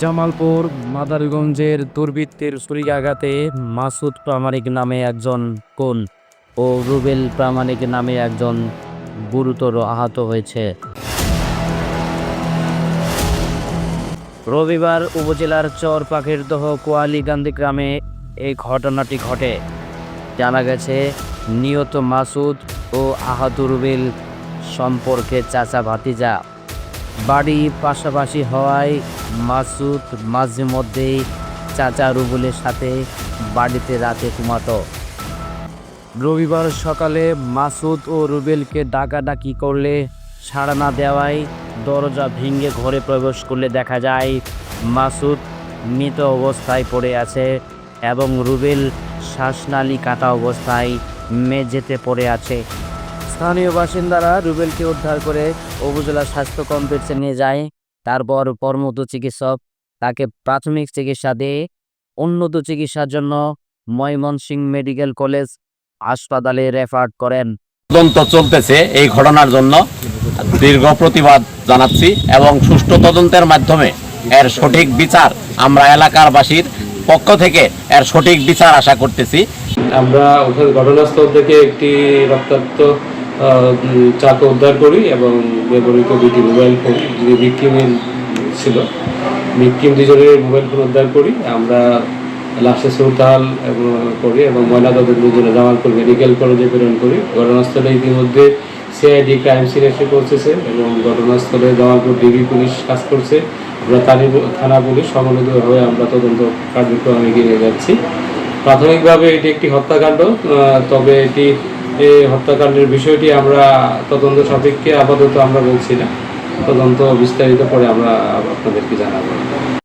জামালপুর, মাদারগঞ্জের দুর্বৃত্তের ছুরিকাঘাতে মাসুদ প্রামাণিক নামে একজন কোন ও রুবেল প্রামাণিক নামে একজন গুরুতর আহত হয়েছে। রবিবার উপজেলার চর পাখিরদহ কোয়ালিকান্দি গ্রামে এই ঘটনাটি ঘটে। জানা গেছে, নিহত মাসুদ ও আহত রুবেল সম্পর্কে চাচা ভাতিজা বাড়ি পাশাপাশি হওয়ায় মাসুদ মাঝে মধ্যেই চাচা রুবুলের সাথে বাড়িতে রাতে ঘুমাতো। রবিবার সকালে মাসুদ ও রুবেলকে ডাকাডাকি করলে সাড়া না দেওয়ায় দরজা ভেঙে ঘরে প্রবেশ করলে দেখা যায় মাসুদ মৃত অবস্থায় পড়ে আছে এবং রুবেল শ্বাসনালী কাটা অবস্থায় মেঝেতে পড়ে আছে। স্থানীয় বাসিন্দারা রুবেলকে উদ্ধার করে উপজেলা স্বাস্থ্য কমপ্লেক্সে নিয়ে যায়। তারপর কর্মরত চিকিৎসক তাকে প্রাথমিক চিকিৎসা দিয়ে উন্নত চিকিৎসার জন্য ময়মনসিংহ মেডিকেল কলেজ হাসপাতালে রেফার করেন। তদন্ত চলতেছে এই ঘটনার জন্য দীর্ঘ প্রতিবাদ জানাচ্ছি এবং সুষ্ঠু তদন্তের মাধ্যমে এর সঠিক বিচার আমরা এলাকার বাসীর পক্ষ থেকে এর সঠিক বিচার আশা করতেছি। আমরা ঘটনাস্থল থেকে একটি রক্তাক্ত চাকু উদ্ধার করি এবং ব্যবহৃত দুটি মোবাইল ফোন, যিনি ভিক্টিমের ছিল, ভিক্টিম দুজনের মোবাইল ফোন উদ্ধার করি। আমরা লাশে সুরতাল করি এবং ময়নাতদন্তের জন্য জামালপুর মেডিকেল কলেজে প্রেরণ করি। ঘটনাস্থলে ইতিমধ্যে সিআইডি ক্রাইম সিন এসে পৌঁছেছে এবং ঘটনাস্থলে জামালপুর ডিবি পুলিশ কাজ করছে। আমরা থানি থানা পুলিশ সমন্বিতভাবে আমরা তদন্ত কার্যক্রম এগিয়ে যাচ্ছি। প্রাথমিকভাবে এটি একটি হত্যাকাণ্ড তবে এটি এই হত্যাকাণ্ডের বিষয়টি আমরা তদন্ত সাপেক্ষে আপাতত আমরা বলছি না। তদন্ত বিস্তারিত পরে আমরা আপনাদেরকে জানাব।